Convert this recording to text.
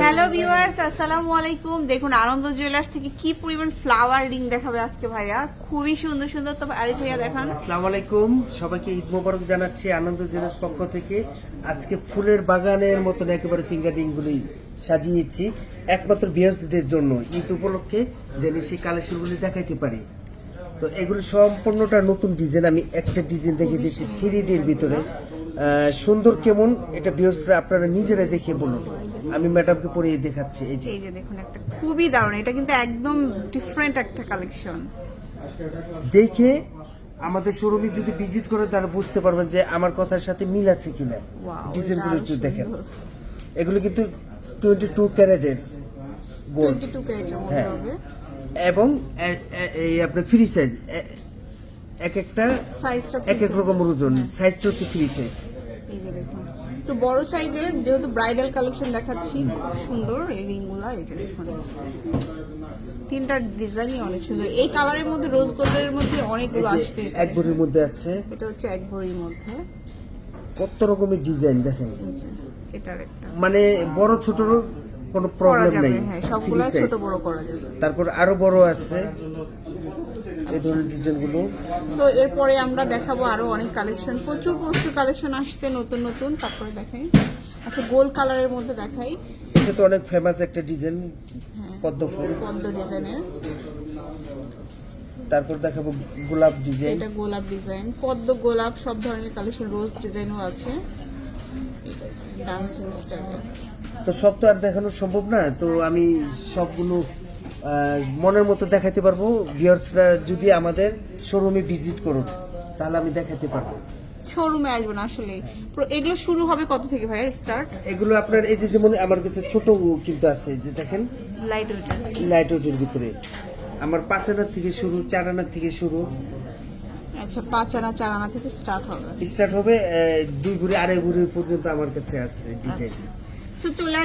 Hello viewers আসসালামু আলাইকুম। দেখুন আনন্দ জুয়েলার্স থেকে কি পরিমাণ ফ্লাওয়ার রিং দেখাবে আজকে ভাইয়া? খুবই সুন্দর সুন্দর। তবে আরিফ ভাইয়া দেখান। আসসালামু আলাইকুম। সবাইকে ঈদ মোবারক জানাচ্ছি আনন্দ জেলার পক্ষ থেকে। আজকে ফুলের বাগানের মতন একেবারে ফিঙ্গারিং গুলি সাজিয়েছি। একমাত্র বিয়ার্সদের জন্য ঈদ উপলক্ষে যেন সেই কালেকশনগুলি দেখাইতে পারি। তো এগুলো সম্পূর্ণটা নতুন ডিজাইন আমি একটা ডিজাইন দেখে দিচ্ছি থ্রি ডির ভিতরে। সুন্দর কেমন? এটা বিয়ার্সরা আপনারা নিজেরা দেখে বলুন। আমি ম্যাডামকে পরিয়ে দেখাচ্ছি এই যে। এই যে দেখুন একটা খুবই দারুণ এটা কিন্তু একদম ডিফারেন্ট একটা কালেকশন দেখে আমাদের শোরুমে যদি ভিজিট করেন তারা বুঝতে পারবেন যে আমার কথার সাথে মিল আছে কিনা। ডিজাইনগুলো একটু দেখেন। এগুলো কিন্তু টোয়েন্টি টু ক্যারেটের গোল্ড হ্যাঁ। এবং এই আপনার ফ্রি সাইজ এক একটা এক এক রকম ওজন। সাইজটা হচ্ছে ফ্রি সাইজ এই যে দেখুন। একটু বড় সাইজের যেহেতু ব্রাইডাল কালেকশন দেখাচ্ছি খুব সুন্দর এই রিংগুলা এই যে দেখুন। তিনটা ডিজাইনই অনেক সুন্দর। এই কালারের মধ্যে রোজ গোল্ডের মধ্যে অনেকগুলো আসছে। এক ভরির মধ্যে আছে। এটা হচ্ছে এক ভরির মধ্যে। কত রকমের ডিজাইন দেখেন। এটার একটা। মানে বড় ছোট কোনো প্রবলেম যাবে নেই। হ্যাঁ সবগুলা ছোট বড় করা যাবে। তারপর আরও বড় আছে। এই ধরনের ডিজাইনগুলো। তো এরপরে আমরা দেখাবো আরও অনেক কালেকশন প্রচুর প্রচুর কালেকশন আসছে নতুন নতুন। তারপরে দেখাই। আচ্ছা গোল কালারের মধ্যে দেখাই। এটা তো অনেক ফেমাস একটা ডিজাইন হ্যাঁ পদ্ম ফুল। পদ্ম ডিজাইনের তারপর দেখাবো গোলাপ ডিজাইন এটা গোলাপ ডিজাইন পদ্ম গোলাপ সব ধরনের কালেকশন রোজ ডিজাইনও আছে। ডান্সিং স্টাইলে তো সব তো আর দেখানো সম্ভব না তো আমি সবগুলো মনের মতো দেখাতে পারব। ভিউয়ার্সরা যদি আমাদের শোরুমে ভিজিট করুন তাহলে আমি দেখাতে পারব। শোরুমে আসব না আসলে এগুলো শুরু হবে কত থেকে ভাইয়া স্টার্ট এগুলো আপনার এই যে যেমন আমার কাছে ছোট কিন্তু আছে যে দেখেন। লাইট ওইটা লাইট ওয়েটের ভিতরে। আমার পাঁচ আনার থেকে শুরু চার আনার থেকে শুরু। আচ্ছা পাঁচ আনা চার আনা থেকে স্টার্ট হবে। স্টার্ট হবে দুই ভরি আড়াই ভরি পর্যন্ত আমার কাছে আছে ডিজাইন আচ্ছা চলে